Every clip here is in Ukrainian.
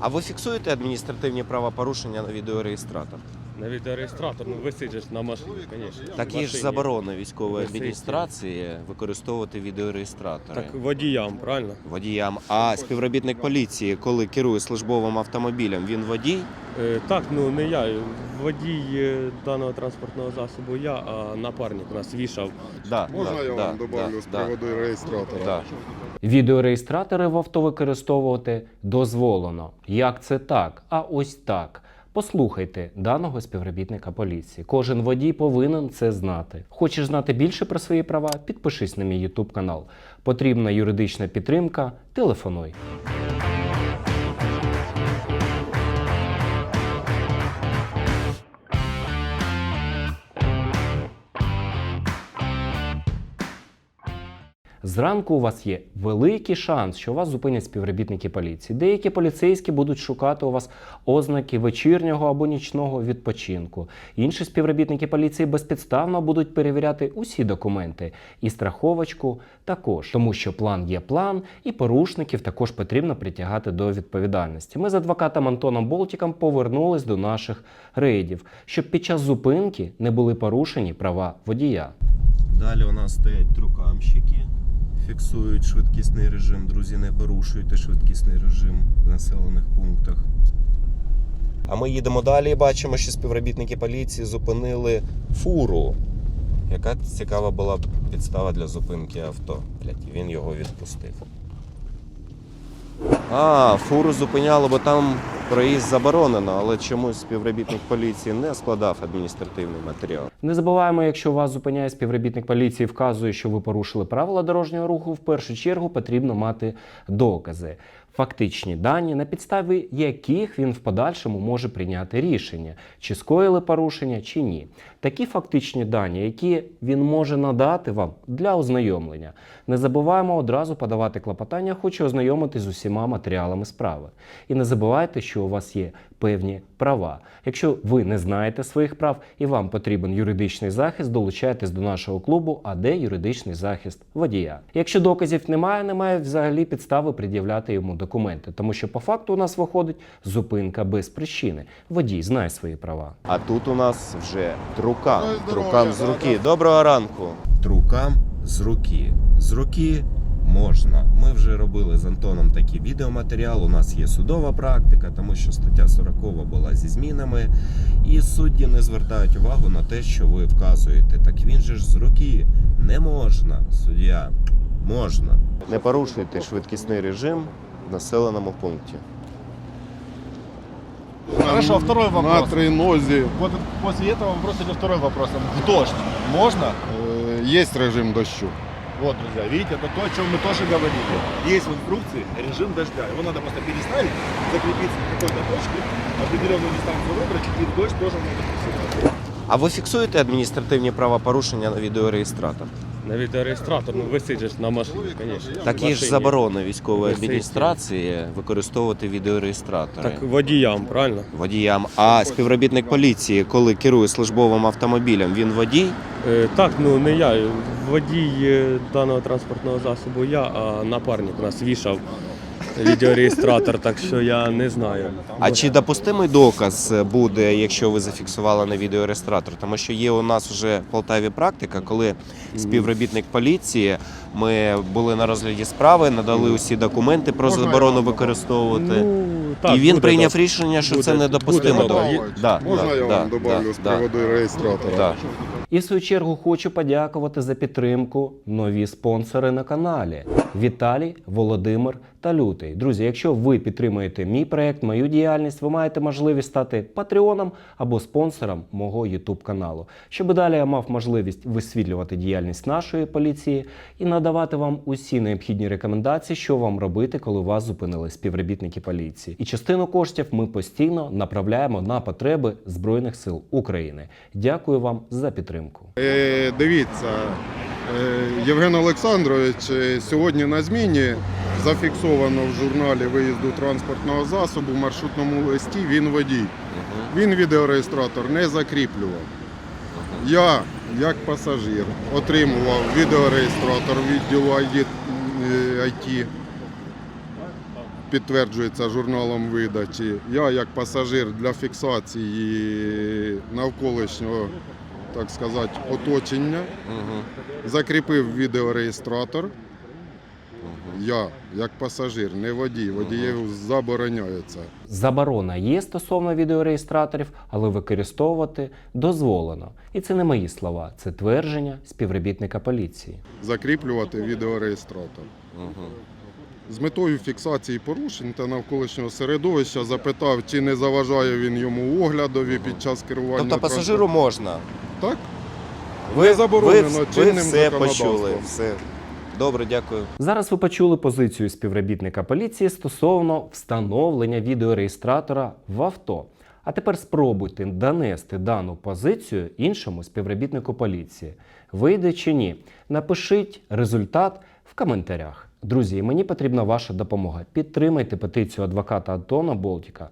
А ви фіксуєте адміністративні правопорушення на відеореєстратор? На відеореєстратор, ну висить же ж на машині, звісно. Так є ж Машині. заборона військової Висить. адміністрації використовувати відеореєстратори Так водіям, правильно? водіям. А співробітник поліції, коли керує службовим автомобілем, він водій. Е, так, ну не я. Водій е, даного транспортного засобу я, а напарник у нас вішав. Да, Можна да, я да, вам добавлю да, з да, приводу реєстратора? да. Відеореєстратори в авто використовувати дозволено. Як це так? А ось так. Послухайте даного співробітника поліції. Кожен водій повинен це знати. Хочеш знати більше про свої права? Підпишись на мій YouTube канал. Потрібна юридична підтримка. Телефонуй. Зранку у вас є великий шанс, що вас зупинять співробітники поліції. Деякі поліцейські будуть шукати у вас ознаки вечірнього або нічного відпочинку. Інші співробітники поліції безпідставно будуть перевіряти усі документи і страховочку також, тому що план є план, і порушників також потрібно притягати до відповідальності. Ми з адвокатом Антоном Болтіком повернулись до наших рейдів, щоб під час зупинки не були порушені права водія. Далі у нас стоять трукамщики, фіксують швидкісний режим. Друзі, не порушуйте швидкісний режим в населених пунктах. А ми їдемо далі і бачимо, що співробітники поліції зупинили фуру. Яка цікава була підстава для зупинки авто. Блять, він його відпустив. А, фуру зупиняли, бо там проїзд заборонено, але чомусь співробітник поліції не складав адміністративний матеріал. Не забуваємо, якщо вас зупиняє співробітник поліції, вказує, що ви порушили правила дорожнього руху. В першу чергу потрібно мати докази, фактичні дані, на підставі яких він в подальшому може прийняти рішення, чи скоїли порушення, чи ні. Такі фактичні дані, які він може надати вам для ознайомлення. Не забуваємо одразу подавати клопотання, хочу ознайомитись з усіма матеріалами справи. І не забувайте, що у вас є певні права. Якщо ви не знаєте своїх прав і вам потрібен юридичний захист, долучайтесь до нашого клубу АД юридичний захист водія. Якщо доказів немає, немає взагалі підстави пред'являти йому документи, тому що по факту у нас виходить зупинка без причини. Водій знає свої права. А тут у нас вже трукам. Трукам з руки. Доброго ранку. Трукам з руки. З руки можна. Ми вже робили з Антоном такий відеоматеріал. У нас є судова практика, тому що стаття 40 була зі змінами. І судді не звертають увагу на те, що ви вказуєте. Так він же ж з руки не можна, суддя. Можна. Не порушуйте швидкісний режим в населеному пункті. Хорошо, второй На вопрос. тринозі Вот после этого вопрос идет второй вопрос. В дождь можно? е, є режим дощу. Вот, друзья, видите, это то, о чем мы тоже говорили. Есть в инструкции режим дождя. Его надо просто переставить, закрепиться на какой-то точке, определенную дистанцию выбрать, и в дождь тоже можно фиксировать. А ви фіксуєте адміністративні правопорушення на відеореєстратор? На відеореєстратор, ну висить же ж на машині, звісно. Так є ж заборони заборона військової Висить. адміністрації використовувати відеореєстратори Так водіям, правильно? водіям. А співробітник поліції, коли керує службовим автомобілем, він водій. Е, так, ну не я. Водій е, даного транспортного засобу я, а напарник у нас вішав відеореєстратор, так що я не знаю. А чи допустимий доказ буде, якщо ви зафіксували на відеореєстратор? Тому що є у нас вже в Полтаві практика, коли співробітник поліції ми були на розгляді справи, надали усі документи про заборону використовувати. Ну, так, і він буде, прийняв так. рішення, що Буде- це недопустимо. буде до- добавити. Да, Можна да, я да, вам добавлю да, з да. приводу реєстратора? Да. І в свою чергу хочу подякувати за підтримку нові спонсори на каналі: Віталій, Володимир та Лютий. Друзі, якщо ви підтримуєте мій проект, мою діяльність, ви маєте можливість стати патреоном або спонсором мого YouTube каналу, щоб далі я мав можливість висвітлювати діяльність нашої поліції і надавати вам усі необхідні рекомендації, що вам робити, коли вас зупинили співробітники поліції. І частину коштів ми постійно направляємо на потреби Збройних сил України. Дякую вам за підтримку. Е, дивіться, е, Євген Олександрович е, сьогодні на зміні зафіксовано в журналі виїзду транспортного засобу в маршрутному листі він водій. Він відеореєстратор не закріплював. Я, як пасажир, отримував відеореєстратор відділу е, IT. підтверджується журналом видачі. Я як пасажир для фіксації навколишнього, так сказати, оточення закріпив відеореєстратор. Я як пасажир, не водій, водіїв забороняється. Заборона є стосовно відеореєстраторів, але використовувати дозволено. І це не мої слова, це твердження співробітника поліції. закріплювати відеореєстратор. Угу. З метою фіксації порушень та навколишнього середовища запитав, чи не заважає він йому оглядові під час керування. Тобто пасажиру можна. Так? Ви, Не заборонено ви, ви все законодавством. почули. Все. Добре, дякую. Зараз ви почули позицію співробітника поліції стосовно встановлення відеореєстратора в авто. А тепер спробуйте донести дану позицію іншому співробітнику поліції. Вийде чи ні? Напишіть результат в коментарях. Друзі, мені потрібна ваша допомога. Підтримайте петицію адвоката Антона Болтіка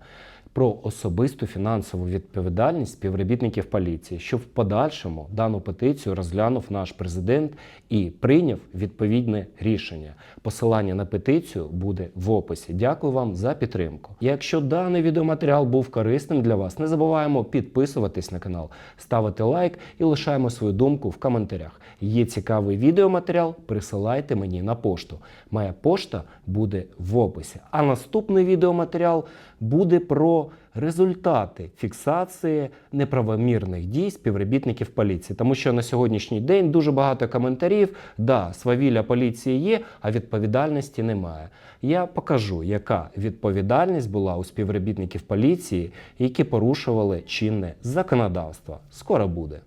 про особисту фінансову відповідальність співробітників поліції, щоб в подальшому дану петицію розглянув наш президент і прийняв відповідне рішення. Посилання на петицію буде в описі. Дякую вам за підтримку. Якщо даний відеоматеріал був корисним для вас, не забуваємо підписуватись на канал, ставити лайк і лишаємо свою думку в коментарях. Є цікавий відеоматеріал, присилайте мені на пошту. Моя пошта буде в описі. А наступний відеоматеріал буде про результати фіксації неправомірних дій співробітників поліції. Тому що на сьогоднішній день дуже багато коментарів. Да, свавілля поліції є, а відповідальності немає. Я покажу, яка відповідальність була у співробітників поліції, які порушували чинне законодавство. Скоро буде.